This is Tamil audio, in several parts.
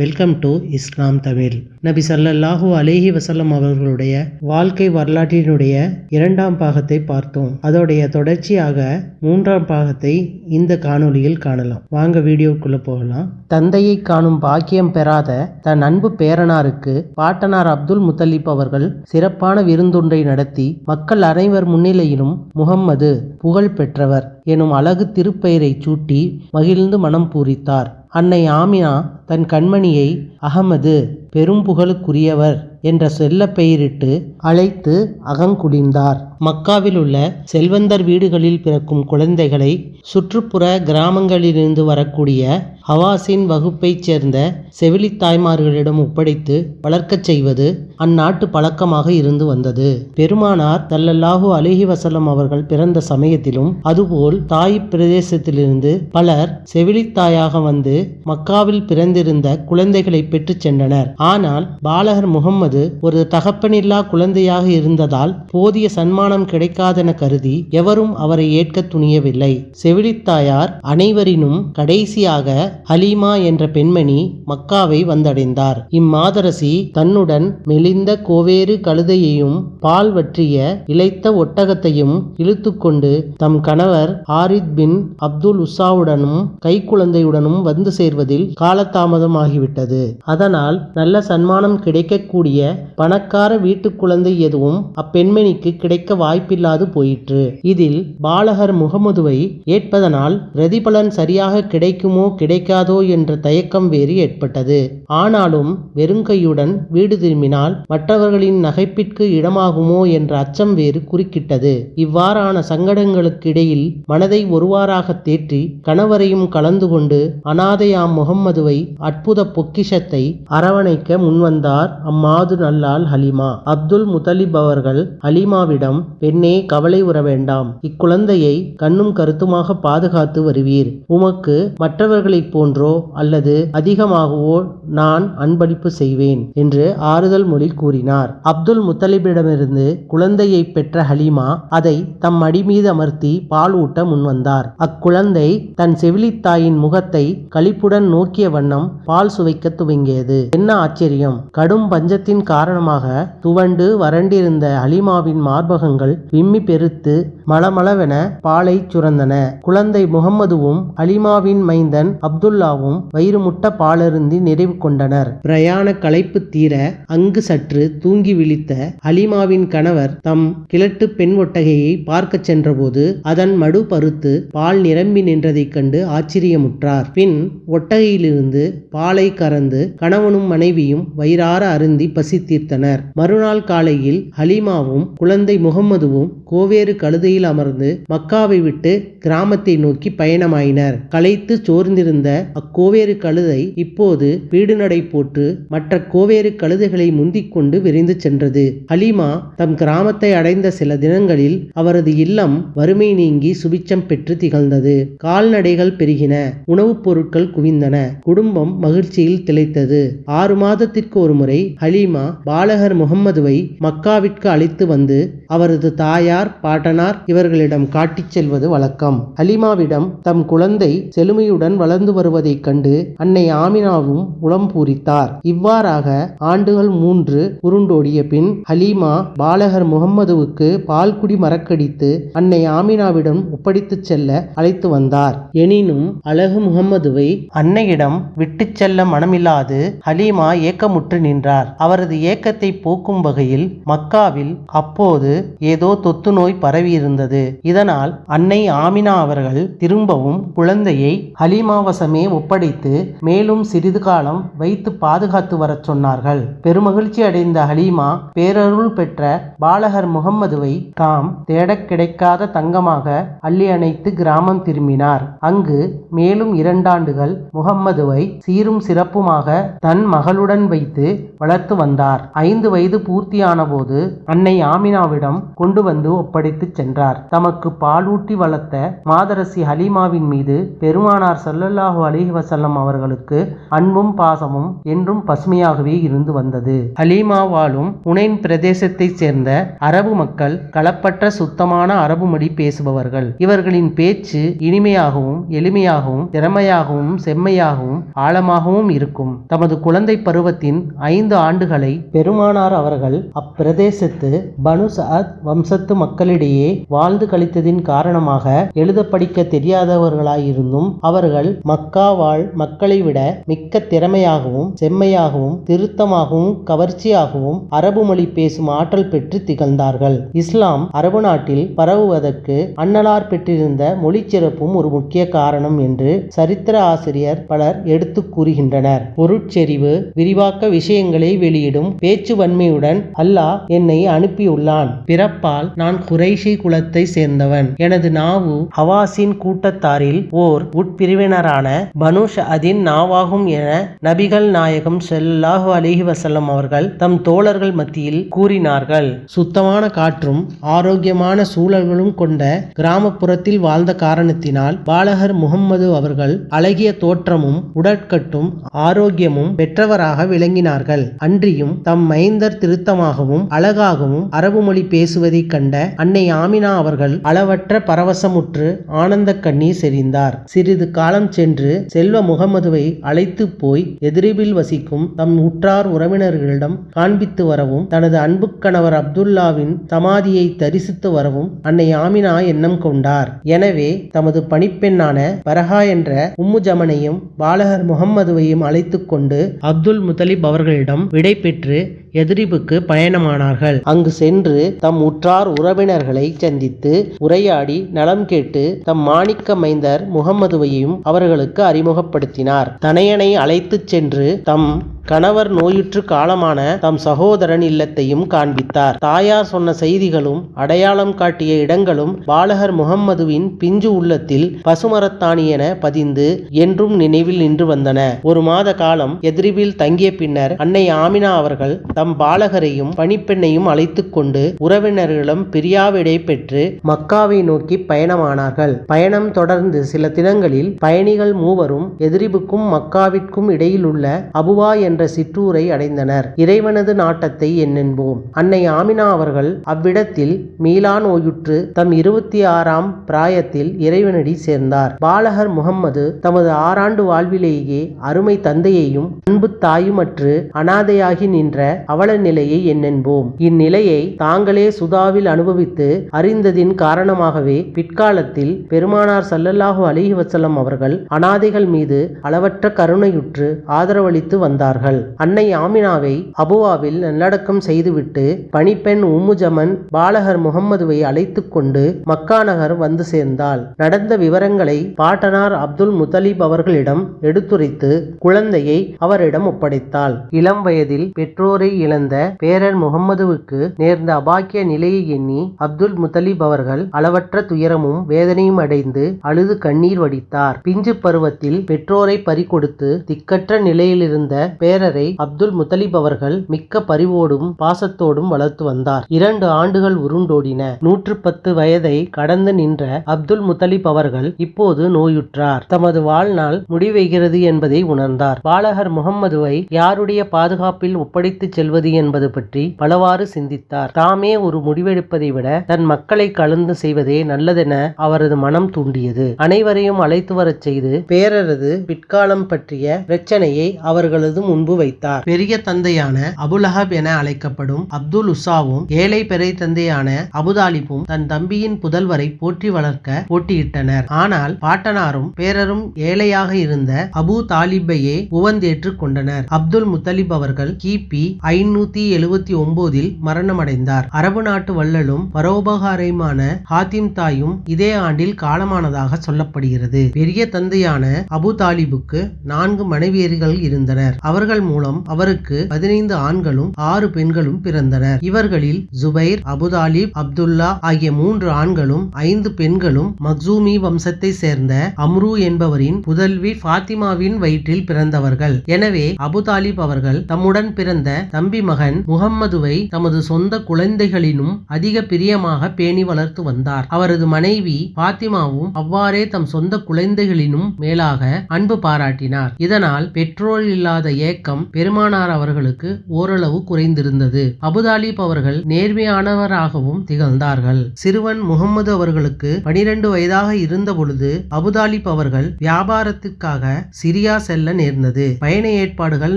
வெல்கம் டு இஸ்லாம் தமிழ் நபி சல்லல்லாஹு அலேஹி வசல்லம் அவர்களுடைய வாழ்க்கை வரலாற்றினுடைய இரண்டாம் பாகத்தை பார்த்தோம். அதோடைய தொடர்ச்சியாக மூன்றாம் பாகத்தை இந்த காணொளியில் காணலாம். வாங்க வீடியோக்குள்ள போகலாம். தந்தையை காணும் பாக்கியம் பெறாத தன் அன்பு பேரனாருக்கு பாட்டனார் அப்துல் முத்தலிப் அவர்கள் சிறப்பான விருந்தொன்றை நடத்தி மக்கள் அனைவர் முன்னிலையிலும் முகம்மது புகழ் பெற்றவர் எனும் அழகு திருப்பெயரை சூட்டி மகிழ்ந்து மனம் பூரித்தார். அன்னை ஆமினா தன் கண்மணியை அகமது பெரும் புகழுக்குரியவர் என்ற செல்ல பெயரிட்டு அழைத்து அகங்குடிந்தார். மக்காவில் உள்ள செல்வந்தர் வீடுகளில் பிறக்கும் குழந்தைகளை சுற்றுப்புற கிராமங்களிலிருந்து வரக்கூடிய ஹவாஸின் வகுப்பைச் சேர்ந்த செவிலி தாய்மார்களிடம் ஒப்படைத்து வளர்க்கச் செய்வது அந்நாட்டு பழக்கமாக இருந்து வந்தது. பெருமானார் தல்லல்லாஹு அலிஹி வசலம் அவர்கள் பிறந்த சமயத்திலும் அதுபோல் தாய் பிரதேசத்திலிருந்து பலர் செவிலித்தாயாக வந்து மக்காவில் பிறந்திருந்த குழந்தைகளை பெற்றுச் சென்றனர். ஆனால் பாலகர் முகம்மது ஒரு தகப்பனில்லா குழந்தையாக இருந்ததால் போதிய சன்மானம் கிடைக்காதென கருதி எவரும் அவரை ஏற்க துணியவில்லை. செவிலித்தாயார் அனைவரினும் கடைசியாக ஹலீமா என்ற பெண்மணி மக்காவை வந்தடைந்தார். இம்மாதரசி தன்னுடன் மெலிந்த கோவேறு கழுதையையும் பால் வற்றிய இழைத்த ஒட்டகத்தையும் இழுத்துக்கொண்டு தம் கணவர் ஆரித் பின் அப்துல் உசாவுடனும் கைக்குழந்தையுடனும் வந்து சேர்வதில் காலதாமதமாகிவிட்டது. அதனால் நல்ல சன்மானம் கிடைக்கக்கூடிய பணக்கார வீட்டு குழந்தை எதுவும் அப்பெண்மணிக்கு கிடைக்க வாய்ப்பில்லாது போயிற்று. இதில் பாலகர் முகமதுவை ஏற்பதனால் பிரதிபலன் சரியாக கிடைக்குமோ கிடைக்காதோ என்ற தயக்கம் வேறு ஏற்பட்டது. ஆனாலும் வெறுங்கையுடன் வீடு திரும்பினால் மற்றவர்களின் நகைப்பிற்கு இடமாகுமோ என்ற அச்சம் வேறு குறுக்கிட்டது. இவ்வாறான சங்கடங்களுக்கு இடையில் மனதை ஒருவாறாக தேற்றி கணவரையும் கலந்து கொண்டு அனாதையாம் முகம்மதுவை அற்புத பொக்கிஷத்தை அரவணைக்க முன்வந்தார் அம்மாது நல்லால் ஹலிமா. அப்துல் முத்தலிப் அவர்கள் ஹலிமாவிடம் பெண்ணே கவலை உற வேண்டாம். இக்குழந்தையை கண்ணும் கருத்துமாக பாதுகாத்து வருவீர். உமக்கு மற்றவர்களைப் போன்றோ அல்லது அதிகமாகவோ நான் அன்பளிப்பு செய்வேன் என்று ஆறுதல் மொழி கூறினார். அப்துல் முத்தலிபிடமிருந்து குழந்தையை பெற்ற ஹலீமா அதை தம் அடி மீது அமர்த்தி பால் ஊட்ட முன்வந்தார் அக்குழந்தை தன் செவிலித்தாயின் முகத்தை களிப்புடன் நோக்கிய வண்ணம் பால் சுவைக்க துவங்கியது. என்ன ஆச்சரியம். கடும் பஞ்சத்தின் காரணமாக துவண்டு வறண்டிருந்த அலிமாவின் மார்பகங்கள் விம்மி பெருத்து மளமளவென பாலை சுரந்தன. குழந்தை முகம்மதுவும் அலிமாவின் மைந்தன் அப்துல்லாவும் வயிறுமுட்ட பாலருந்தி நிறைவு கொண்டனர். பிரயாண களைப்பு தீர அங்கு சற்று தூங்கி விழித்த அலிமாவின் கணவர் தம் கிழட்டு பெண் ஒட்டகையை பார்க்கச் சென்றபோது அதன் மடு பருத்து பால் நிரம்பி நின்றதைக் கண்டு ஆச்சரியமுற்றார். பின் ஒட்டகையிலிருந்து பாலை கறந்து கணவனும் மனைவியும் வயிறார அருந்தி பசி தீர்த்தனர் மறுநாள் காலையில் ஹலீமாவும் குழந்தை முகம்மதுவும் கோவேறு கழுதையில் அமர்ந்து மக்காவை விட்டு கிராமத்தை நோக்கி பயணமாயினர். களைத்து சோர்ந்திருந்த அக்கோவேறு கழுதை இப்போது வீடு நடை போட்டு மற்ற கோவேறு கழுதைகளை முந்திக் கொண்டு விரைந்து சென்றது. ஹலீமா தம் கிராமத்தை அடைந்த சில தினங்களில் அவரது இல்லம் வறுமை நீங்கி சுபிச்சம் பெற்று திகழ்ந்தது. கால்நடைகள் பெருகின உணவுப் பொருட்கள் குவிந்தன குடும்பம் மகிழ்ச்சியில் திளைத்தது. ஆறு மாதத்திற்கு ஒருமுறை ஹலீமா பாலகர் முகம்மதுவை மக்காவிற்கு அழைத்து வந்து அவரது தாயார் பாட்டனார் இவர்களிடம் காட்டிச் செல்வது வழக்கம். ஹலீமாவிடம் தம் குழந்தை செழுமையுடன் வளர்ந்து வருவதைக் கண்டு அன்னை ஆமினாவும் உளம் பூரித்தார். இவ்வாறாக ஆண்டுகள் மூன்று உருண்டோடிய பின் ஹலீமா பாலகர் முகம்மதுவுக்கு பால்குடி மறக்கடித்து அன்னை ஆமினாவிடம் ஒப்படைத்துச் செல்ல அழைத்து வந்தார். எனினும் அழகு முகம்மதுவை அன்னையிடம் விட்டுச் செல்ல மனமில்லாது ஹலீமா ஏக்கமுற்று நின்றார். அவர் அவரது ஏக்கத்தை போக்கும் வகையில் மக்காவில் அப்போது ஏதோ தொத்து நோய் பரவியிருந்தது. இதனால் அன்னை ஆமினா அவர்கள் திரும்பவும் குழந்தையை ஹலீமாவசமே ஒப்படைத்து மேலும் சிறிது காலம் வைத்து பாதுகாத்து வரச் சொன்னார்கள். பெருமகிழ்ச்சி அடைந்த ஹலீமா பேரருள் பெற்ற பாலகர் முகம்மதுவை தாம் தேடக் கிடைக்காத தங்கமாக அள்ளி அணைத்து கிராமம் திரும்பினார். அங்கு மேலும் இரண்டாண்டுகள் முகம்மதுவை சீரும் சிறப்புமாக தன் மகளுடன் வைத்து வளர்த்து வந்தார். வந்தார் ஐந்து வயது பூர்த்தியான போது அன்னை ஆமினாவிடம் கொண்டு வந்து ஒப்படைத்து சென்றார். தமக்கு பாலூட்டி வளர்த்த மாதரசி ஹலீமாவின் மீது பெருமானார் சல்லல்லாஹு அலைஹி வசல்லம் அவர்களுக்கு அன்பும் பாசமும் என்றும் பசுமையாகவே இருந்து வந்தது. ஹலீமாவாலும் வாழும் பிரதேசத்தைச் சேர்ந்த அரபு மக்கள் களப்பற்ற சுத்தமான அரபு மொழி பேசுபவர்கள். இவர்களின் பேச்சு இனிமையாகவும் எளிமையாகவும் திறமையாகவும் செம்மையாகவும் ஆழமாகவும் இருக்கும். தமது குழந்தை பருவத்தின் ஐந்து ஆண்டுகள் பெருமானார் அவர்கள் அப்பிரதேசத்து பனு சஅத் வம்சத்து மக்களிடையே வாழ்ந்து கழித்ததின் காரணமாக எழுத படிக்க தெரியாதவர்களாயிருந்தும் அவர்கள் மக்கா வாழ் மக்களை விட மிக்க திறமையாகவும் செம்மையாகவும் திருத்தமாகவும் கவர்ச்சியாகவும் அரபு மொழி பேசும் ஆற்றல் பெற்று திகழ்ந்தார்கள். இஸ்லாம் அரபு நாட்டில் பரவுவதற்கு அன்னலார் பெற்றிருந்த மொழி சிறப்பும் ஒரு முக்கிய காரணம் என்று சரித்திர ஆசிரியர் பலர் எடுத்துக் கூறுகின்றனர். பொருட்செறிவு விரிவாக்க விஷயங்களை வெளியிடும் பேச்சு வன்மையுடன் அல்லாஹ் என்னை அனுப்பியுள்ளான். பிறப்பால் நான் குறைஷி குலத்தை சேர்ந்தவன். எனது நாவு ஹவாசின் கூட்டத்தாரில் ஓர் உட்பிரிவினரான பனுஷ் அதின் நாவாகும் என நபிகள் நாயகம் செல்லாஹு அலிஹி வசல்லம் அவர்கள் தம் தோழர்கள் மத்தியில் கூறினார்கள். சுத்தமான காற்றும் ஆரோக்கியமான சூழல்களும் கொண்ட கிராமப்புறத்தில் வாழ்ந்த காரணத்தினால் பாலகர் முகம்மது அவர்கள் அழகிய தோற்றமும் உடற்கட்டும் ஆரோக்கியமும் பெற்றவராக விளங்கினார்கள். அன்றியும் தம் மைந்தர் திருத்தமாகவும் அழகாகவும் அரபு மொழி பேசுவதைக் கண்ட அன்னை ஆமினா அவர்கள் அளவற்ற பரவசமுற்று ஆனந்த கண்ணீர் செறிந்தார். சிறிது காலம் சென்று செல்வ முகமதுவை அழைத்து போய் எதிரிபில் வசிக்கும் தம் உற்றார் உறவினர்களிடம் காண்பித்து வரவும் தனது அன்பு கணவர் அப்துல்லாவின் சமாதியை தரிசித்து வரவும் அன்னை ஆமினா எண்ணம் கொண்டார். எனவே தமது பணிப்பெண்ணான பரஹா என்ற உம்மு ஜமனையும் பாலகர் முகம்மதுவையும் அழைத்து கொண்டு அப்துல் முதலிப் அவர்களிடம் விடை பெற்று எதிரிபுக்கு பயணமானார்கள். அங்கு சென்று தம் உற்றார் உறவினர்களை சந்தித்து உரையாடி நலம் கேட்டு தம் மாணிக்க மைந்தர் முகம்மதுவையும் அவர்களுக்கு அறிமுகப்படுத்தினார். தனையனை அழைத்துச் சென்று தம் கணவர் நோயுற்று காலமான தம் சகோதரன் இல்லத்தையும் காண்பித்தார். தாயார் சொன்ன செய்திகளும் அடையாளம் காட்டிய இடங்களும் பாலகர் முகம்மதுவின் பிஞ்சு உள்ளத்தில் பசுமரத்தாணி என பதிந்து என்றும் நினைவில் நின்று வந்தன. ஒரு மாத காலம் எதிரிவில் தங்கிய பின்னர் அன்னை ஆமினா அவர்கள் தம் பாலகரையும் பணிப்பெண்ணையும் அழைத்து கொண்டு உறவினர்களிடம் பிரியாவிடை பெற்று மக்காவை நோக்கி பயணமானார்கள். பயணம் தொடர்ந்து சில தினங்களில் பயணிகள் மூவரும் எதிரிபுக்கும் மக்காவிற்கும் இடையில் உள்ள அபுவா என்ற சிற்றூரை அடைந்தனர். இறைவனது நாட்டத்தை என்னென்போம் அன்னை ஆமினா அவர்கள் அவ்விடத்தில் மீளா நோயுற்று தம் இருபத்தி ஆறாம் பிராயத்தில் இறைவனடி சேர்ந்தார். பாலகர் முகம்மது தமது ஆறாண்டு வாழ்விலேயே அருமை தந்தையையும் அன்பு தாயுமற்று அனாதையாகி நின்ற அவல நிலையை என்னென்போம் இந்நிலையை தாங்களே சுதாவில் அனுபவித்து அறிந்ததின் காரணமாகவே பிற்காலத்தில் பெருமானார் சல்லல்லாஹு அலிஹி வஸல்லம் அவர்கள் அனாதைகள் மீது அளவற்ற கருணையுற்று ஆதரவளித்து வந்தார்கள். அன்னை ஆமினாவை அபுவாவில் நல்லடக்கம் செய்துவிட்டு பணிப்பெண் உம்மு ஜமன் பாலகர் முகம்மதுவை அழைத்து கொண்டு மக்கா நகர் வந்து சேர்ந்தாள். நடந்த விவரங்களை பாட்டனார் அப்துல் முதலீப் அவர்களிடம் எடுத்துரைத்து குழந்தையை அவரிடம் ஒப்படைத்தாள். இளம் வயதில் பெற்றோரை இழந்த பேரர் முகம்மதுவுக்கு நேர்ந்த அபாக்கிய நிலையை எண்ணி அப்துல் முத்தலிப் அவர்கள் அளவற்ற துயரமும் வேதனையும் அடைந்து அழுது கண்ணீர் வடித்தார். பிஞ்சு பருவத்தில் பெற்றோரை பறிகொடுத்து திக்கற்ற நிலையிலிருந்த பேரரை அப்துல் முத்தலிப் அவர்கள் மிக்க பரிவோடும் பாசத்தோடும் வளர்த்து வந்தார். இரண்டு ஆண்டுகள் உருண்டோடின. நூற்று பத்து வயதை கடந்து நின்ற அப்துல் முத்தலிப் அவர்கள் இப்போது நோயுற்றார். தமது வாழ்நாள் முடிவெய்கிறது என்பதை உணர்ந்தார். பாலகர் முகம்மதுவை யாருடைய பாதுகாப்பில் ஒப்படைத்துச் செல்வது என்பது பற்றி பலவாறு சிந்தித்தார். தாமே ஒரு முடிவெடுப்பதை விட தன் மக்களை கலந்து செய்வதே நல்லதென அவரது மனம் தூண்டியது. அனைவரையும் அழைத்து வரச் செய்து பேரரது பிற்காலம் பற்றிய பிரச்சனையை அவர்களது முன்பு வைத்தார். பெரிய தந்தையான அபுலஹப் என அழைக்கப்படும் அப்துல் உசாவும் ஏழை பெரிய தந்தையான அபுதாலிபும் தன் தம்பியின் புதல்வரை போற்றி வளர்க்க போட்டியிட்டனர். ஆனால் பாட்டனாரும் பேரரும் ஏழையாக இருந்த அபு தாலிபையே உவந்தேற்றுக் கொண்டனர். அப்துல் முத்தலிப் அவர்கள் கிபி ஐநூத்தி எழுபத்தி ஒன்பதில் மரணமடைந்தார். அரபு நாட்டு வள்ளலும் பரோபகாரையுமான ஹாத்திம் தாயும் இதே ஆண்டில் காலமானதாக சொல்லப்படுகிறது. பெரிய தந்தையான அபு தாலிபுக்கு நான்கு மனைவியர்கள் இருந்தனர். அவர்கள் மூலம் அவருக்கு பதினைந்து ஆண்களும் ஆறு பெண்களும் பிறந்தனர். இவர்களில் ஜுபைர் அபுதாலிப் அப்துல்லா ஆகிய மூன்று ஆண்களும் ஐந்து பெண்களும் மக்சூமி வம்சத்தை சேர்ந்த அம்ரு என்பவரின் புதல்வி ஃபாத்திமாவின் வயிற்றில் பிறந்தவர்கள். எனவே அபுதாலிப் அவர்கள் தம்முடன் பிறந்த தம்பி மகன் முகம்மதுவை தமது சொந்த குழந்தைகளினும் அதிக பிரியமாக பேணி வளர்த்து வந்தார். அவரது மனைவி பாத்திமாவும் அவ்வாறே தம் சொந்த குழந்தைகளினும் மேலாக அன்பு பாராட்டினார். இதனால் பெற்றோர் இல்லாத ஏக்கம் பெருமானார் அவர்களுக்கு ஓரளவு குறைந்திருந்தது. அபுதாலிப் அவர்கள் நேர்மையானவராகவும் திகழ்ந்தார்கள். சிறுவன் முகம்மது அவர்களுக்கு பனிரெண்டு வயதாக இருந்த பொழுது அபுதாலிப் அவர்கள் வியாபாரத்திற்காக சிரியா செல்ல நேர்ந்தது. பயண ஏற்பாடுகள்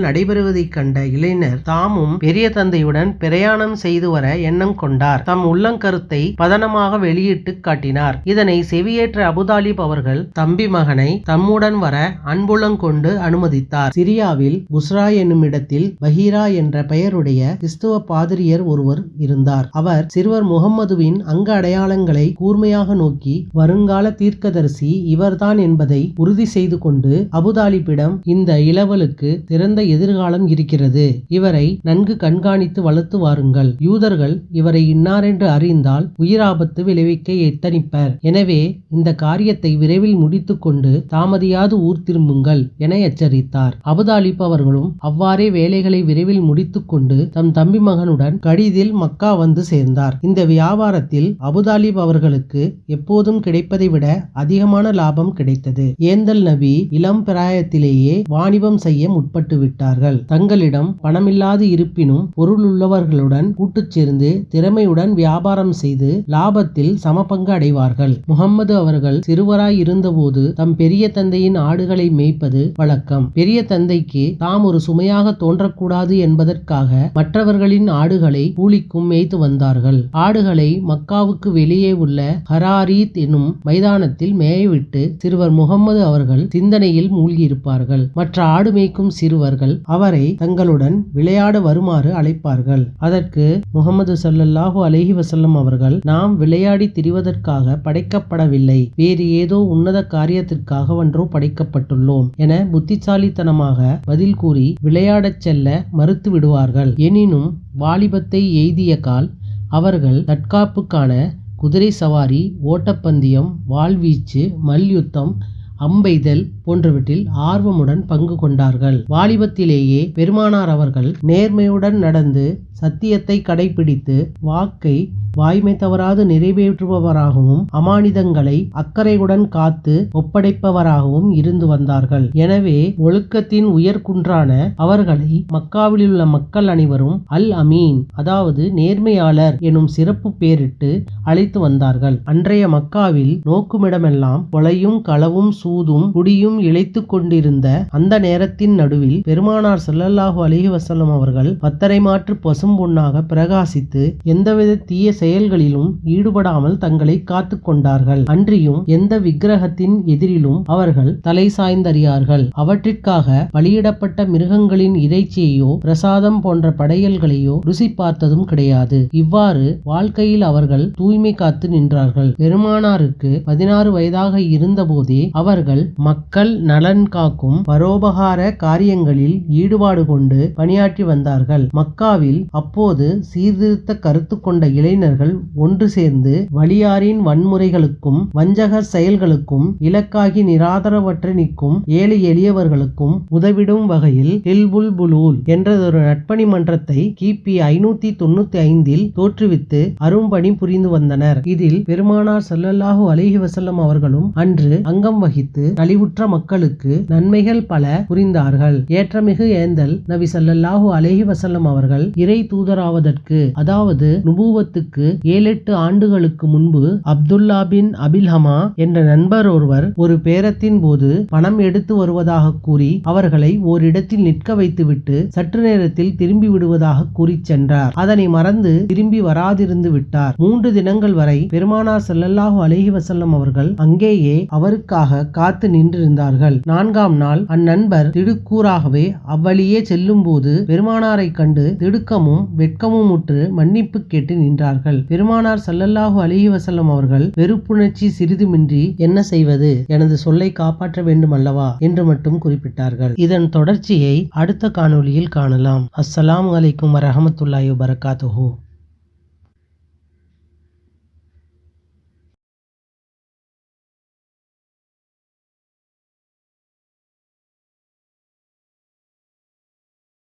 நடைபெறுவதைக் கண்ட இளைஞர் தாம் தாமும் பெரிய தந்தையுடன் பிரயாணம் செய்து வர எண்ணம் கொண்டார். தம் உள்ளங்கருத்தை பதனமாக வெளியிட்டு காட்டினார். இதனை செவியேற்ற அபுதாலிப் அவர்கள் தம்பி மகனை தம்முடன் வர அன்புள்ளங்கொண்டு அனுமதித்தார். சிரியாவில் புஸ்ரா என்னும் இடத்தில் பஹீரா என்ற பெயருடைய கிறிஸ்துவ பாதிரியர் ஒருவர் இருந்தார். அவர் சிறுவர் முகம்மதுவின் அங்க அடையாளங்களை கூர்மையாக நோக்கி வருங்கால தீர்க்கதரிசி இவர்தான் என்பதை உறுதி செய்து கொண்டு அபுதாலிப்பிடம் இந்த இளவலுக்கு சிறந்த எதிர்காலம் இருக்கிறது. இவரை நன்கு கண்காணித்து வளர்த்து வாருங்கள். யூதர்கள் இவரை இன்னாரென்று அறிந்தால் உயிராபத்து விளைவிக்க எத்தனிப்பர். எனவே இந்த காரியத்தை விரைவில் முடித்துக்கொண்டு தாமதியாது ஊர் திரும்புங்கள் என எச்சரித்தார். அபுதாலிப் அவர்களும் அவ்வாறே வேலைகளை விரைவில் முடித்துக்கொண்டு தம் தம்பி மகனுடன் கடிதில் மக்கா வந்து சேர்ந்தார். இந்த வியாபாரத்தில் அபுதாலிப் அவர்களுக்கு எப்போதும் கிடைப்பதை விட அதிகமான லாபம் கிடைத்தது. ஏந்தல் நபி இளம் பிராயத்திலேயே வாணிபம் செய்ய முற்பட்டு விட்டார்கள். தங்களிடம் பணமில்லாது இருப்பினும் பொருள் உள்ளவர்களுடன் கூட்டுச் சேர்ந்து திறமையுடன் வியாபாரம் செய்து லாபத்தில் சமபங்கு அடைவார்கள். முகம்மது அவர்கள் சிறுவராய் இருந்தபோது தம் பெரிய தந்தையின் ஆடுகளை மேய்ப்பது வழக்கம். பெரிய தந்தைக்கு தாம் ஒரு சுமையாக தோன்றக்கூடாது என்பதற்காக மற்றவர்களின் ஆடுகளை கூலிக்கும் மேய்த்து வந்தார்கள். ஆடுகளை மக்காவுக்கு வெளியே உள்ள ஹராரீத் என்னும் மைதானத்தில் மேயவிட்டு சிறுவர் முகம்மது அவர்கள் சிந்தனையில் மூழ்கியிருப்பார்கள். மற்ற ஆடு மேய்க்கும் சிறுவர்கள் அவரை தங்களுடன் விளையாட வருமாறு அழைப்பார்கள். அதற்கு முகமது சல்லல்லாஹு அலஹி வசல்லம் அவர்கள் நாம் விளையாடி திரிவதற்காக படைக்கப்படவில்லை. வேறு ஏதோ உன்னத காரியத்திற்காக ஒன்றோ படைக்கப்பட்டுள்ளோம் என புத்திசாலித்தனமாக பதில் கூறி விளையாடச் செல்ல மறுத்து விடுவார்கள். எனினும் வாலிபத்தை எய்திய கால் அவர்கள் தற்காப்புக்கான குதிரை சவாரி ஓட்டப்பந்தயம் வாள்வீச்சு மல்யுத்தம் அம்பெய்தல் போன்றவற்றில் ஆர்வமுடன் பங்கு கொண்டார்கள். வாலிபத்திலேயே பெருமானார் அவர்கள் நேர்மையுடன் நடந்து சத்தியத்தை கடைபிடித்து வாக்கை வாய்மை தவறாது நிறைவேற்றுபவராகவும் அமானிதங்களை அக்கறையுடன் காத்து ஒப்படைப்பவராகவும் இருந்து வந்தார்கள். எனவே ஒழுக்கத்தின் உயர்குன்றான அவர்களை மக்காவிலுள்ள மக்கள் அனைவரும் அல் அமீன் அதாவது நேர்மையாளர் எனும் சிறப்பு பேரிட்டு அழைத்து வந்தார்கள். அன்றைய மக்காவில் நோக்குமிடமெல்லாம் கொலையும் களவும் சூதும் குடியும் இழைத்து கொண்டிருந்த அந்த நேரத்தின் நடுவில் பெருமானார் செல்லல்லாஹு அலிஹி வஸல்லம் அவர்கள் பத்தரை மாற்று பசும் பொண்ணாக பிரகாசித்து எந்தவித தீய செயல்களிலும் ஈடுபடாமல் தங்களை காத்து கொண்டார்கள். அன்றியும் எந்த விக்கிரகத்தின் எதிரிலும் அவர்கள் தலை சாய்ந்தறியார்கள். அவற்றிற்காக பலியிடப்பட்ட மிருகங்களின் இறைச்சியையோ பிரசாதம் போன்ற படையல்களையோ ருசி பார்த்ததும் கிடையாது. இவ்வாறு வாழ்க்கையில் அவர்கள் தூய்மை காத்து நின்றார்கள். பெருமானாருக்கு பதினாறு வயதாக இருந்தபோதே அவர் அவர்கள் மக்கள் நலன் காக்கும் பரோபகார காரியங்களில் ஈடுபாடு கொண்டு பணியாற்றி வந்தார்கள். மக்காவில் அப்போது சீர்திருத்த கருத்து கொண்ட இளைஞர்கள் ஒன்று சேர்ந்து வலியாரின் வன்முறைகளுக்கும் வஞ்சக செயல்களுக்கும் இலக்காகி நிராதரவற்று நிற்கும் ஏழை எளியவர்களுக்கும் உதவிடும் வகையில் ஹில்புல் புலூல் என்றதொரு நட்பணி மன்றத்தை கிபி ஐநூத்தி தொண்ணூத்தி ஐந்தில் தோற்றுவித்து அரும்பணி புரிந்து வந்தனர். இதில் பெருமானார் செல்லல்லாஹு அலிஹி வசல்லம் அவர்களும் அன்று அங்கம் வகித்து நலிவுற்ற மக்களுக்கு நன்மைகள் பல புரிந்தார்கள். ஏற்றமிகு ஏந்தல் நபி ஸல்லல்லாஹு அலேஹி வசல்லம் அவர்கள் இறை தூதராவதற்கு அதாவது நுபுவத்துக்கு ஏழெட்டு ஆண்டுகளுக்கு முன்பு அப்துல்லா பின் அபில்ஹமா என்ற நண்பர் ஒருவர் ஒரு பேரத்தின் போது பணம் எடுத்து வருவதாக கூறி அவர்களை ஓரிடத்தில் நிற்க வைத்துவிட்டு சற்று நேரத்தில் திரும்பி விடுவதாக கூறிச் சென்றார். அதனை மறந்து திரும்பி வராதிருந்து விட்டார். மூன்று தினங்கள் வரை பெருமானார் செல்லல்லாஹு அலைஹி வசல்லம் அவர்கள் அங்கேயே அவருக்காக காத்து நின்றிருந்தார்கள். நான்காம் நாள் அந்நண்பர் திடுக்கூறாகவே அவ்வழியே செல்லும் போது பெருமானாரை கண்டு திடுக்கமும் வெட்கமும் உற்று மன்னிப்பு கேட்டு நின்றார்கள். பெருமானார் சல்லல்லாஹு அலிஹி வசல்லம் அவர்கள் வெறுப்புணர்ச்சி சிறிதுமின்றி என்ன செய்வது? எனது சொல்லை காப்பாற்ற வேண்டும் அல்லவா என்று மட்டும் குறிப்பிட்டார்கள். இதன் தொடர்ச்சியை அடுத்த காணொளியில் காணலாம். அஸ்ஸலாமு அலைக்கும் வரஹமத்துல்லாஹி வபரகாத்துஹு.